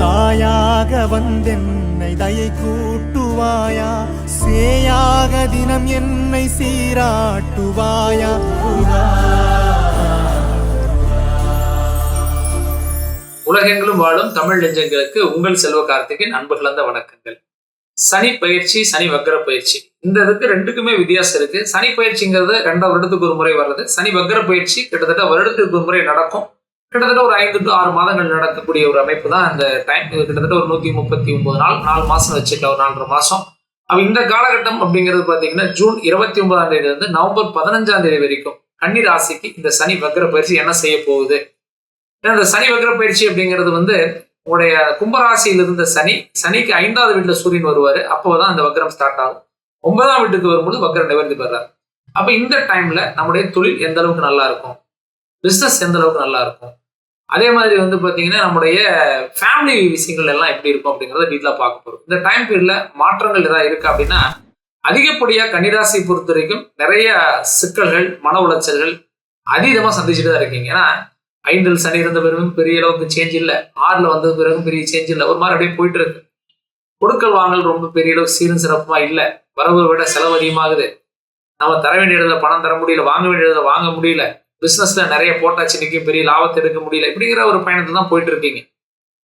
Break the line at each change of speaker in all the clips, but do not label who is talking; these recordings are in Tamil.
தாயாக வந்தென்னை தயை கூட்டுவாயா? சேயாக தினம் என்னை சீராட்டுவாயா?
உலகெங்கிலும் வாழும் தமிழ் நெஞ்சங்களுக்கு உங்கள் செல்வ கார்த்திகின் அன்பு கலந்த வணக்கங்கள். சனி பயிற்சி சனி வக்கர பயிற்சி. இந்த இதுக்கு ரெண்டுக்குமே வித்தியாசம் இருக்கு. சனி பயிற்சிங்கிறது ரெண்டாம் வருடத்துக்கு ஒரு முறை வர்றது. சனி வக்கர பயிற்சி கிட்டத்தட்ட வருடத்துக்கு ஒரு முறை நடக்கும். கிட்டத்தட்ட ஒரு ஐந்து டு ஆறு மாதங்கள் நடக்கக்கூடிய ஒரு அமைப்பு தான் இந்த டைம் இது கிட்டத்தட்ட ஒரு நூற்றி முப்பத்தி ஒன்பது நாள் நாலு மாதம் வச்சுக்கலாம் ஒரு நாலரை மாதம் அப்போ இந்த காலகட்டம் அப்படிங்கிறது பார்த்தீங்கன்னா ஜூன் இருபத்தி ஒன்பதாம் தேதி வந்து நவம்பர் பதினஞ்சாம் தேதி வரைக்கும் கன்னி ராசிக்கு இந்த சனி வக்ர பயிற்சி என்ன செய்ய போகுது? ஏன்னா இந்த சனி வக்ர பயிற்சி அப்படிங்கிறது வந்து உங்களுடைய கும்பராசியில் இருந்த சனி சனிக்கு ஐந்தாவது வீட்டில் சூரியன் வருவார். அப்போ தான் அந்த வக்கரம் ஸ்டார்ட் ஆகும். ஒன்பதாம் வீட்டுக்கு வரும்போது வக்கரம் நிவர்த்தி பெறார். அப்போ இந்த டைமில் நம்முடைய தொழில் எந்த அளவுக்கு நல்லா இருக்கும்? பிஸ்னஸ் எந்த அளவுக்கு நல்லா இருக்கும்? அதே மாதிரி வந்து பார்த்தீங்கன்னா நம்முடைய ஃபேமிலி விஷயங்கள் எல்லாம் எப்படி இருக்கும் அப்படிங்கிறத டீட்டெயிலாக பார்க்க போகிறோம் இந்த டைம் பீரியடில் மாற்றங்கள் ஏதாவது இருக்கு அப்படின்னா அதிகப்படியாக கன்னிராசி பொறுத்த வரைக்கும் நிறைய சிக்கல்கள் மன உளைச்சல்கள் அதீதமாக சந்திச்சுட்டு தான் இருக்கீங்க. ஏன்னா ஐந்தில் சனி இருந்த பிறகும் பெரிய அளவுக்கு சேஞ்ச் இல்லை. ஆறில் வந்த பிறகும் பெரிய சேஞ்ச் இல்லை. ஒரு மாதிரி அப்படியே போயிட்டு இருக்கு. கொடுக்கல் வாங்கல் ரொம்ப பெரிய அளவுக்கு சீரும் சிறப்புமா இல்லை. வரவை விட செலவு அதிகமாகுது. நம்ம தர வேண்டிய இடத்துல பணம் தர முடியல வாங்க வேண்டிய இடத்துல வாங்க முடியல. பிஸ்னஸில் நிறைய போட்டாச்சு நிற்கும் பெரிய லாபத்தை எடுக்க முடியல இப்படிங்கிற ஒரு பயணத்தை தான் போயிட்டு இருக்கீங்க.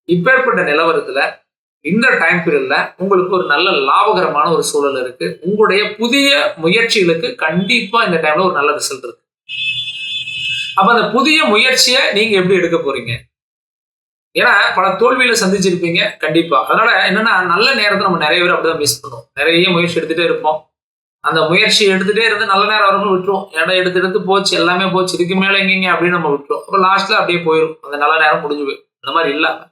இப்பேற்பட்ட நிலவரத்தில் இந்த டைம் பீரியடில் உங்களுக்கு ஒரு நல்ல லாபகரமான ஒரு சூழல் இருக்கு. உங்களுடைய புதிய முயற்சிகளுக்கு கண்டிப்பாக இந்த டைமில் ஒரு நல்ல ரிசல்ட் இருக்கு. அப்போ அந்த புதிய முயற்சியை நீங்கள் எப்படி எடுக்க போறீங்க? ஏன்னா பல தோல்வியில சந்திச்சிருப்பீங்க கண்டிப்பா. அதனால என்னன்னா நல்ல நேரத்தை நம்ம நிறைய பேர் அப்படிதான் மிஸ் பண்ணுவோம். நிறைய முயற்சி எடுத்துட்டே இருப்போம். அந்த முயற்சி எடுத்துகிட்டே இருந்து நல்ல நேரம் வரணும் விட்டுரும். இடம் எடுத்து எடுத்து போச்சு எல்லாமே போச்சு இதுக்கு மேலே எங்கேங்க அப்படின்னு நம்ம விட்டுரும். அப்புறம் லாஸ்ட்டில் அப்படியே போயிடும் அந்த நல்ல நேரம் முடிஞ்சு போயிடும் அந்த மாதிரி இல்லாமல்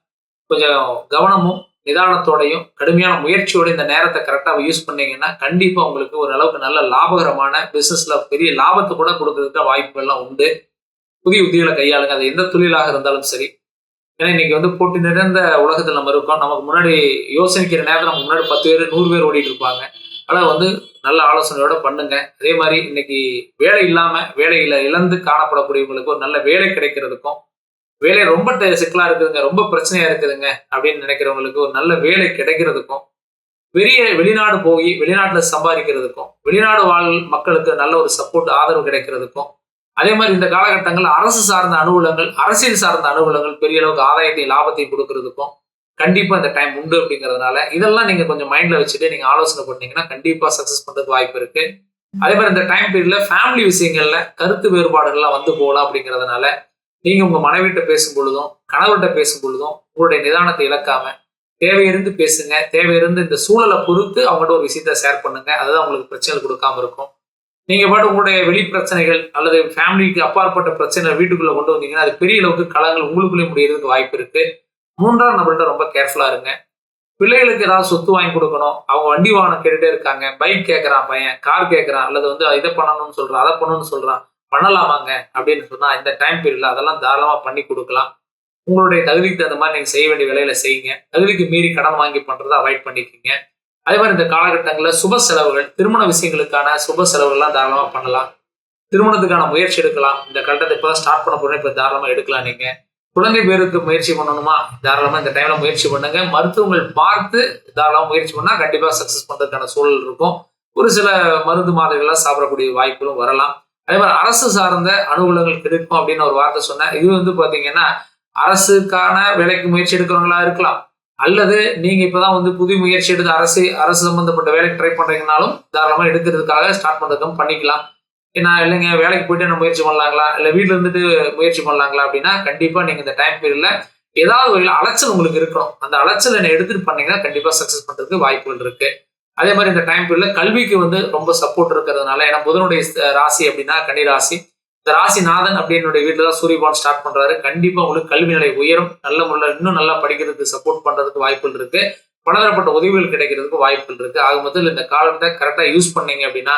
கொஞ்சம் கவனமும் நிதானத்தோடையும் கடுமையான முயற்சியோட இந்த நேரத்தை கரெக்டாக யூஸ் பண்ணீங்கன்னா கண்டிப்பாக உங்களுக்கு ஒரு அளவுக்கு நல்ல லாபகரமான பிஸ்னஸில் பெரிய லாபத்தை கூட கொடுக்கறதுக்கு வாய்ப்புகள்லாம் உண்டு. புதிய உத்திகளை கையாளுங்க. அது எந்த தொழிலாக இருந்தாலும் சரி. ஏன்னா இன்னைக்கு வந்து போட்டி நிறைந்த உலகத்தில் நம்ம இருக்கோம். நமக்கு முன்னாடி யோசனைக்கிற நேரத்தில் நமக்கு முன்னாடி பத்து பேர் நூறு பேர் ஓடிட்டு இருப்பாங்க. அதனால் வந்து நல்ல ஆலோசனையோட பண்ணுங்க. அதே மாதிரி இன்னைக்கு வேலை இல்லாமல் வேலையில் இழந்து காணப்படக்கூடியவங்களுக்கு ஒரு நல்ல வேலை கிடைக்கிறதுக்கும் வேலை ரொம்ப சிக்கலாக இருக்குதுங்க ரொம்ப பிரச்சனையாக இருக்குதுங்க அப்படின்னு நினைக்கிறவங்களுக்கு ஒரு நல்ல வேலை கிடைக்கிறதுக்கும் பெரிய வெளிநாடு போய் வெளிநாட்டில் சம்பாதிக்கிறதுக்கும் வெளிநாடு வாழ் மக்களுக்கு நல்ல ஒரு சப்போர்ட் ஆதரவு கிடைக்கிறதுக்கும் அதே மாதிரி இந்த காலகட்டங்கள் அரசு சார்ந்த அனுகூலங்கள் அரசியல் சார்ந்த அனுகூலங்கள் பெரிய அளவுக்கு ஆதாயத்தையும் லாபத்தையும் கொடுக்கறதுக்கும் கண்டிப்பாக இந்த டைம் உண்டு அப்படிங்கிறதுனால இதெல்லாம் நீங்கள் கொஞ்சம் மைண்டில் வச்சுட்டு நீங்கள் ஆலோசனை பண்ணீங்கன்னா கண்டிப்பாக சக்ஸஸ் பண்ணுறதுக்கு வாய்ப்பு இருக்குது அதே மாதிரி இந்த டைம் பீரியட்ல ஃபேமிலி விஷயங்கள்ல கருத்து வேறுபாடுகள்லாம் வந்து போகலாம் அப்படிங்கறதுனால நீங்கள் உங்கள் மனைவிட்ட பேசும் பொழுதும் கணவர்கிட்ட பேசும் பொழுதும் உங்களுடைய நிதானத்தை இழக்காம தேவையிருந்து பேசுங்க தேவையிருந்து இந்த சூழலை பொறுத்து அவங்கள்ட்ட ஒரு விஷயத்த ஷேர் பண்ணுங்க. அதுதான் உங்களுக்கு பிரச்சனை கொடுக்காம இருக்கும். நீங்கள் பாட்டு உங்களுடைய வெளி பிரச்சனைகள் அல்லது ஃபேமிலிக்கு அப்பாற்பட்ட பிரச்சனை வீட்டுக்குள்ளே கொண்டு வந்தீங்கன்னா அது பெரிய அளவுக்கு கலங்கள் உங்களுக்குள்ளே முடியறதுக்கு வாய்ப்பு இருக்குது மூன்றாம் நபர்கிட்ட ரொம்ப கேர்ஃபுல்லா இருங்க. பிள்ளைகளுக்கு ஏதாவது சொத்து வாங்கி கொடுக்கணும். அவங்க வண்டி வாகனம் கேட்டுட்டே இருக்காங்க. பைக் கேட்கறான் பையன் கார் கேட்கறான் அல்லது வந்து இதை பண்ணணும்னு சொல்றான் அதை பண்ணணும்னு சொல்றான் பண்ணலாமாங்க? அப்படின்னு சொன்னா இந்த டைம் பீரியட்ல அதெல்லாம் தாராளமா பண்ணி கொடுக்கலாம். உங்களுடைய தகுதிக்கு தகுந்த மாதிரி நீங்கள் செய்ய வேண்டிய வேலையில செய்யுங்க. தகுதிக்கு மீறி கடன் வாங்கி பண்றதை அவாய்ட் பண்ணிக்கோங்க. அதே மாதிரி இந்த காலகட்டங்களில் சுப செலவுகள் திருமண விஷயங்களுக்கான சுப செலவுகள்லாம் தாராளமாக பண்ணலாம். திருமணத்துக்கான முயற்சி எடுக்கலாம். இந்த கட்டத்தை இப்பதான் ஸ்டார்ட் பண்ண போறேன் இப்போ தாராளமாக எடுக்கலாம் நீங்கள் குழந்தை பேருக்கு முயற்சி பண்ணணுமா? தாராளமா இந்த டைமில் முயற்சி பண்ணுங்க. மருத்துவங்கள் பார்த்து தாராளமாக முயற்சி பண்ணா கண்டிப்பாக சக்ஸஸ் பண்ணுறதுக்கான சூழல் இருக்கும். ஒரு சில மருந்து மாதைகள்லாம் சாப்பிடக்கூடிய வாய்ப்புகளும் வரலாம். அதே மாதிரி அரசு சார்ந்த அனுகூலங்கள் கிடைக்கும் அப்படின்னு ஒரு வார்த்தை சொன்னேன். இது வந்து பாத்தீங்கன்னா அரசுக்கான வேலைக்கு முயற்சி எடுக்கிறவங்களா இருக்கலாம். அல்லது நீங்க இப்பதான் வந்து புதிய முயற்சி எடுத்து அரசு அரசு சம்மந்தப்பட்ட வேலைக்கு ட்ரை பண்ணுறீங்கனாலும் தாராளமா எடுக்கிறதுக்காக ஸ்டார்ட் பண்ணுறதுக்கும் பண்ணிக்கலாம். நான் இல்லைங்க வேலைக்கு போயிட்டு என்ன முயற்சி பண்ணலாங்களா? இல்லை வீட்டில் இருந்துட்டு முயற்சி பண்ணலாங்களா அப்படின்னா கண்டிப்பாக நீங்கள் இந்த டைம் பீரியடில் ஏதாவது வகையில் அலைச்சல் உங்களுக்கு இருக்கணும். அந்த அலைச்சல் என்ன எடுத்துகிட்டு பண்ணீங்கன்னா கண்டிப்பாக சக்ஸஸ் பண்ணுறதுக்கு வாய்ப்புகள் இருக்கு. அதே மாதிரி இந்த டைம் பீரியடில் கல்விக்கு வந்து ரொம்ப சப்போர்ட் இருக்கிறதுனால ஏன்னா புதனுடைய ராசி அப்படின்னா கன்னி ராசி. இந்த ராசிநாதன் அப்படின்னுடைய வீட்டில் தான் சூரியபான் ஸ்டார்ட் பண்ணுறாரு கண்டிப்பாக உங்களுக்கு கல்வி நிலை உயரும். நல்ல முறையில் இன்னும் நல்லா படிக்கிறதுக்கு சப்போர்ட் பண்ணுறதுக்கு வாய்ப்புகள் இருக்குது பலதரப்பட்ட உதவிகள் கிடைக்கிறதுக்கு வாய்ப்புகள் இருக்குது ஆக மொத்தத்தில் இந்த காலத்தை கரெக்டாக யூஸ் பண்ணீங்க அப்படின்னா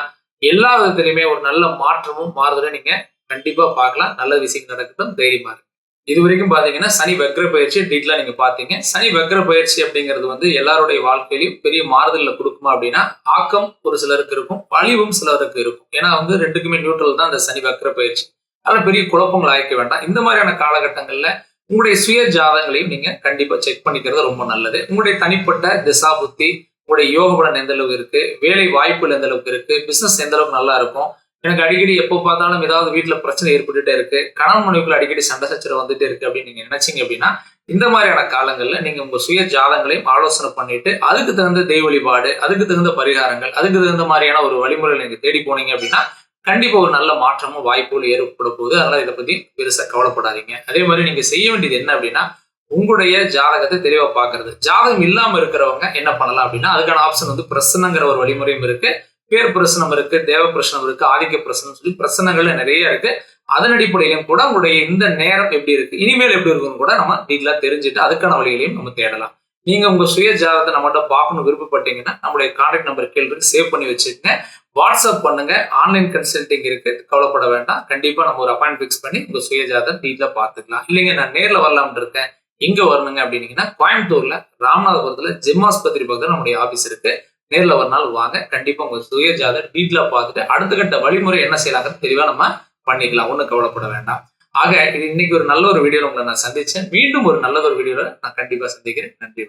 எல்லா விதத்திலையுமே ஒரு நல்ல மாற்றமும் மாறுதலும் நீங்க கண்டிப்பா பார்க்கலாம். நல்ல விஷயம் நடக்கட்டும். தைரியமா இருக்கு. இது வரைக்கும் பாத்தீங்கன்னா சனி வக்ர பயிற்சி டீட்டெயிலா நீங்க பாத்தீங்க. சனி வக்ர பயிற்சி அப்படிங்கிறது வந்து எல்லாருடைய வாழ்க்கையிலையும் பெரிய மாறுதலில் கொடுக்குமா அப்படின்னா ஆக்கம் ஒரு சிலருக்கு இருக்கும் பழிவும் சிலருக்கு இருக்கும். ஏன்னா வந்து ரெண்டுக்குமே நியூட்ரல் தான் அந்த சனி வக்ர பயிற்சி. அதனால பெரிய குழப்பங்கள் ஆயிக்க வேண்டாம். இந்த மாதிரியான காலகட்டங்கள்ல உங்களுடைய சுய ஜாதகங்களையும் நீங்க கண்டிப்பா செக் பண்ணிக்கிறது ரொம்ப நல்லது. உங்களுடைய தனிப்பட்ட திசா புத்தி உங்களுடைய யோக பலன் எந்த அளவுக்கு இருக்கு? வேலை வாய்ப்புகள் எந்த அளவுக்கு இருக்கு? பிசினஸ் எந்த அளவுக்கு நல்லா இருக்கும்? எனக்கு அடிக்கடி எப்போ பார்த்தாலும் ஏதாவது வீட்டில் பிரச்சனை ஏற்பட்டுட்டே இருக்கு. கணவன் மனைவிக்குள்ள அடிக்கடி சண்டை சச்சரவு வந்துட்டு இருக்கு அப்படின்னு நீங்க நினைச்சீங்க அப்படின்னா இந்த மாதிரியான காலங்களில் நீங்க உங்க சுய ஜாதங்களையும் ஆலோசனை பண்ணிட்டு அதுக்கு தகுந்த தெய்வ வழிபாடு அதுக்கு தகுந்த பரிகாரங்கள் அதுக்கு தகுந்த மாதிரியான ஒரு வழிமுறை நீங்க தேடி போனீங்க அப்படின்னா கண்டிப்பா ஒரு நல்ல மாற்றமும் வாய்ப்புகள் ஏற்பட போகுது. அதனால இதை பத்தி பெருசா கவலைப்படாதீங்க. அதே மாதிரி நீங்க செய்ய வேண்டியது என்ன அப்படின்னா உங்களுடைய ஜாதகத்தை தெளிவாக பார்க்கறது. ஜாதகம் இல்லாமல் இருக்கிறவங்க என்ன பண்ணலாம் அப்படின்னா அதுக்கான ஆப்ஷன் வந்து பிரசனங்கிற ஒரு வழிமுறையும் இருக்கு. பேர் பிரசனம் இருக்கு தேவ பிரசனம் இருக்கு ஆதிக்க பிரசனம் சொல்லி பிரசனங்கள்ல நிறைய இருக்கு. அதன் அடிப்படையிலும் கூட உங்களுடைய இந்த நேரம் எப்படி இருக்கு இனிமேல் எப்படி இருக்குன்னு கூட நம்ம டீட்டெயிலாக தெரிஞ்சுட்டு அதுக்கான வழிகளையும் நம்ம தேடலாம். நீங்க உங்க சுய ஜாதகத்தை நம்மகிட்ட பார்க்கணும் விருப்பப்பட்டீங்கன்னா நம்மளுடைய கான்டாக்ட் நம்பர் கீழ் சேவ் பண்ணி வச்சுக்கோங்க. வாட்ஸ்அப் பண்ணுங்க ஆன்லைன் கன்சல்டிங் இருக்கு கவலைப்பட வேண்டாம். கண்டிப்பா நம்ம ஒரு அப்பாயிண்ட் ஃபிக்ஸ் பண்ணி உங்க சுய ஜாதகம் டீட்டெயிலா பார்த்துக்கலாம். இல்லைங்க நான் நேரில் வரலாம்னு இருக்கேன். எங்க வரணுங்க அப்படின்னீங்கன்னா கோயம்புத்தூர்ல ராமநாதபுரத்துல ஜிம் ஆஸ்பத்திரி பக்கத்துல நம்முடைய ஆபீஸ் இருக்கு. நேர்ல ஒரு நாள் வாங்க. கண்டிப்பா உங்க சுய ஜாதகம் டீட்டெயிலா பார்த்துட்டு அடுத்த கட்ட வழிமுறை என்ன செய்யலாங்க தெளிவா நம்ம பண்ணிக்கலாம். ஒன்றும் கவலைப்பட வேண்டாம். ஆக இது இன்னைக்கு ஒரு நல்ல ஒரு வீடியோல உங்களை நான் சந்திச்சேன். மீண்டும் ஒரு நல்ல ஒரு வீடியோல நான் கண்டிப்பா சந்திக்கிறேன். நன்றி